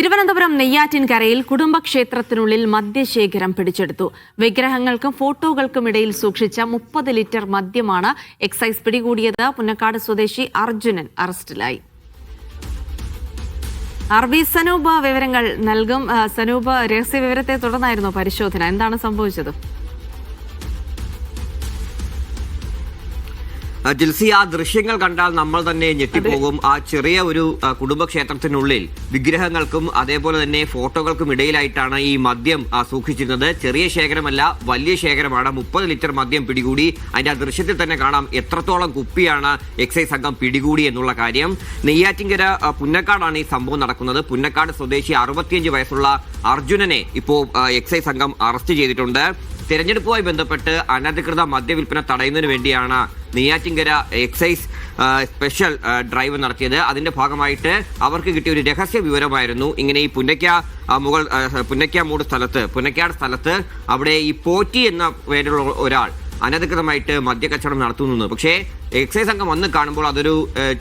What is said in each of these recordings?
തിരുവനന്തപുരം നെയ്യാറ്റിൻകരയിൽ കുടുംബക്ഷേത്രത്തിനുള്ളിൽ മദ്യശേഖരം പിടിച്ചെടുത്തു. വിഗ്രഹങ്ങൾക്കും ഫോട്ടോകൾക്കും ഇടയിൽ സൂക്ഷിച്ച മുപ്പത് ലിറ്റർ മദ്യമാണ് എക്സൈസ് പിടികൂടിയത്. പുന്നക്കാട് സ്വദേശി അർജുനൻ അറസ്റ്റിലായി. ആർ ബി സനൂപ് വിവരങ്ങൾ നൽകും. സനൂപ് രഹസ്യ വിവരത്തെ തുടർന്നായിരുന്നു പരിശോധന. എന്താണ് സംഭവിച്ചത്? ജിൽസി ആ ദൃശ്യങ്ങൾ കണ്ടാൽ നമ്മൾ തന്നെ ഞെട്ടിപ്പോകും. ആ ചെറിയ ഒരു കുടുംബക്ഷേത്രത്തിനുള്ളിൽ വിഗ്രഹങ്ങൾക്കും അതേപോലെ തന്നെ ഫോട്ടോകൾക്കും ഇടയിലായിട്ടാണ് ഈ മദ്യം സൂക്ഷിച്ചിരുന്നത്. ചെറിയ ശേഖരമല്ല വലിയ ശേഖരമാണ്. മുപ്പത് ലിറ്റർ മദ്യം പിടികൂടി. അതിന്റെ ആ ദൃശ്യത്തിൽ തന്നെ കാണാം എത്രത്തോളം കുപ്പിയാണ് എക്സൈസ് സംഘം പിടികൂടി എന്നുള്ള കാര്യം. നെയ്യാറ്റിങ്കര പുന്നക്കാടാണ് ഈ സംഭവം നടക്കുന്നത്. പുന്നക്കാട് സ്വദേശി അറുപത്തിയഞ്ച് വയസ്സുള്ള അർജുനനെ ഇപ്പോൾ എക്സൈസ് സംഘം അറസ്റ്റ് ചെയ്തിട്ടുണ്ട്. തെരഞ്ഞെടുപ്പുമായി ബന്ധപ്പെട്ട് അനധികൃത മദ്യവിൽപ്പന തടയുന്നതിന് വേണ്ടിയാണ് നെയ്യാറ്റിങ്കര എക്സൈസ് സ്പെഷ്യൽ ഡ്രൈവ് നടത്തിയത്. അതിന്റെ ഭാഗമായിട്ട് അവർക്ക് കിട്ടിയ ഒരു രഹസ്യ വിവരമായിരുന്നു. ഇങ്ങനെ ഈ പുന്നയ്ക്ക മുകൾ പുന്നയ്ക്ക മൂട് സ്ഥലത്ത് പുന്നയ്ക്കാട് സ്ഥലത്ത് അവിടെ ഈ പോറ്റി എന്ന പേരുള്ള ഒരാൾ അനധികൃതമായിട്ട് മദ്യക്കച്ചവടം നടത്തുന്നു. പക്ഷേ എക്സൈസ് സംഘം വന്ന് കാണുമ്പോൾ അതൊരു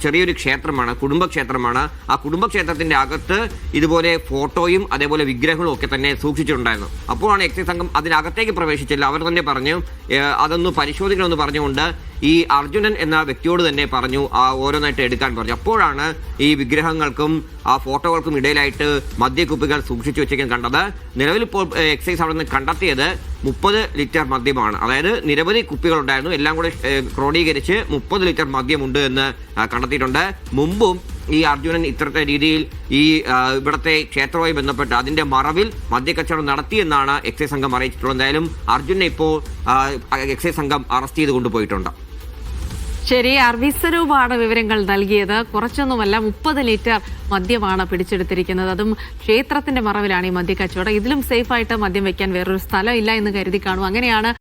ചെറിയൊരു ക്ഷേത്രമാണ് കുടുംബക്ഷേത്രമാണ്. ആ കുടുംബക്ഷേത്രത്തിന്റെ അകത്ത് ഇതുപോലെ ഫോട്ടോയും അതേപോലെ വിഗ്രഹങ്ങളും ഒക്കെ തന്നെ സൂക്ഷിച്ചിട്ടുണ്ടായിരുന്നു. അപ്പോഴാണ് എക്സൈസ് സംഘം അതിനകത്തേക്ക് പ്രവേശിച്ചില്ല അവർ തന്നെ പറഞ്ഞു അതൊന്ന് പരിശോധിക്കണമെന്ന് പറഞ്ഞുകൊണ്ട് ഈ അർജുനൻ എന്ന വ്യക്തിയോട് തന്നെ പറഞ്ഞു ആ ഓരോന്നായിട്ട് എടുക്കാൻ പറഞ്ഞു. അപ്പോഴാണ് ഈ വിഗ്രഹങ്ങൾക്കും ആ ഫോട്ടോകൾക്കും ഇടയിലായിട്ട് മദ്യക്കുപ്പികൾ സൂക്ഷിച്ചു വെച്ചേക്കാൻ കണ്ടത്. നിലവിൽ ഇപ്പോൾ എക്സൈസ് അവിടെ നിന്ന് കണ്ടെത്തിയത് മുപ്പത് ലിറ്റർ മദ്യമാണ്. അതായത് നിരവധി കുപ്പികൾ ഉണ്ടായിരുന്നു എല്ലാം കൂടെ ക്രോഡീകരിച്ച് മുപ്പത് ലിറ്റർ മദ്യമുണ്ട് എന്ന് കണ്ടെത്തിയിട്ടുണ്ട്. മുമ്പും ഈ അർജുനൻ ഇത്തരത്തെ രീതിയിൽ ഈ ഇവിടുത്തെ ക്ഷേത്രവുമായി ബന്ധപ്പെട്ട് അതിന്റെ മറവിൽ മദ്യക്കച്ചവടം നടത്തിയെന്നാണ് എക്സൈസ് സംഘം അറിയിച്ചിട്ടുള്ളത്. എന്തായാലും അർജുനെ ഇപ്പോൾ എക്സൈസ് സംഘം അറസ്റ്റ് ചെയ്ത് കൊണ്ടുപോയിട്ടുണ്ട്. ശരി അർവി സ്വരൂപാണ് വിവരങ്ങൾ നൽകിയത്. കുറച്ചൊന്നുമല്ല മുപ്പത് ലിറ്റർ മദ്യമാണ് പിടിച്ചെടുത്തിരിക്കുന്നത്. അതും ക്ഷേത്രത്തിന്റെ മറവിലാണ് ഈ മദ്യക്കച്ചവടം. ഇതിലും സേഫായിട്ട് മദ്യം വെക്കാൻ വേറൊരു സ്ഥലം ഇല്ല എന്ന് കരുതി കാണും. അങ്ങനെയാണ്